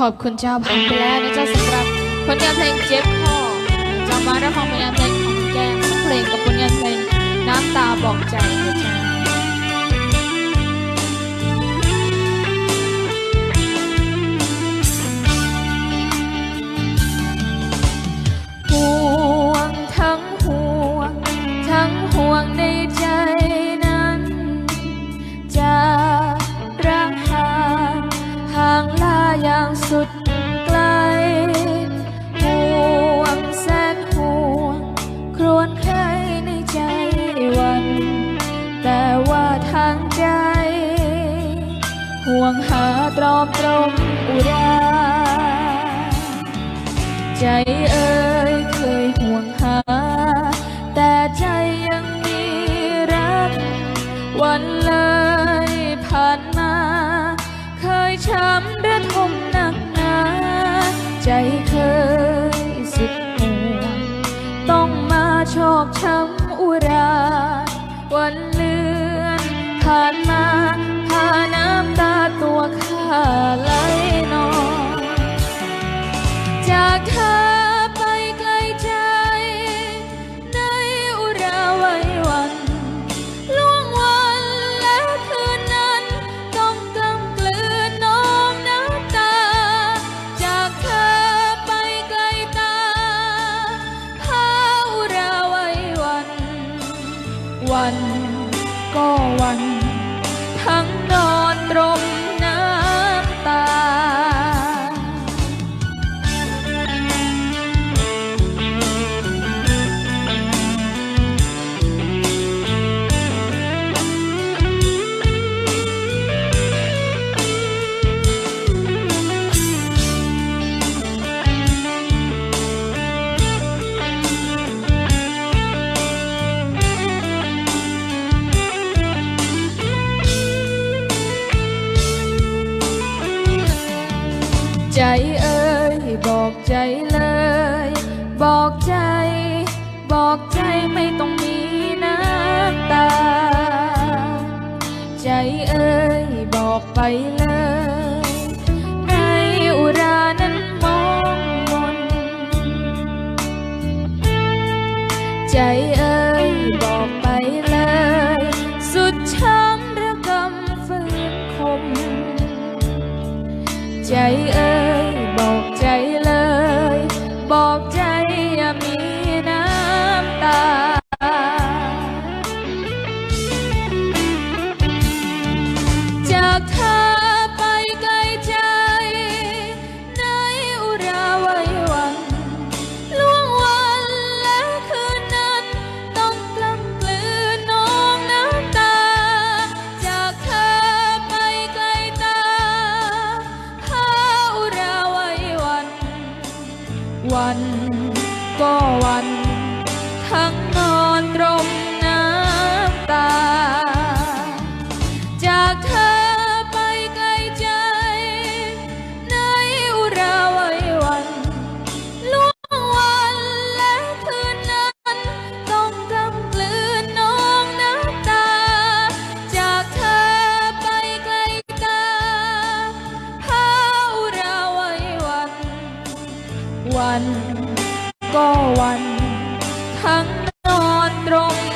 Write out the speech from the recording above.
ขอบคุณเจ้าผ่านไปแล้วนะเจ้าสำหรับผลงานเพลงเจ็บคอเจ้ามาได้ฟังผลงานเพลง สุดไกล ห่วงแสนห่วง ครวญใครในใจวัน แต่ว่าทางใจ ห่วงหาตรอมตรมอุราใจเอ่ยเคยห่วงหา แต่ใจยังมีรัก วันเลยผ่านมา เคยช้ำระทมหนักหนา ใจเคยสุดหัวต้องมาชอกช้ำอุรา วันเลือนผ่านมา ก็วัน ทั้งนอนตรม ใจเอ่ยบอกใจเลย บอกใจ บอกใจไม่ต้องมีน้ำตา ใจเอ่ยบอกไปเลยัน ก็วัน ทั้งนอนตรง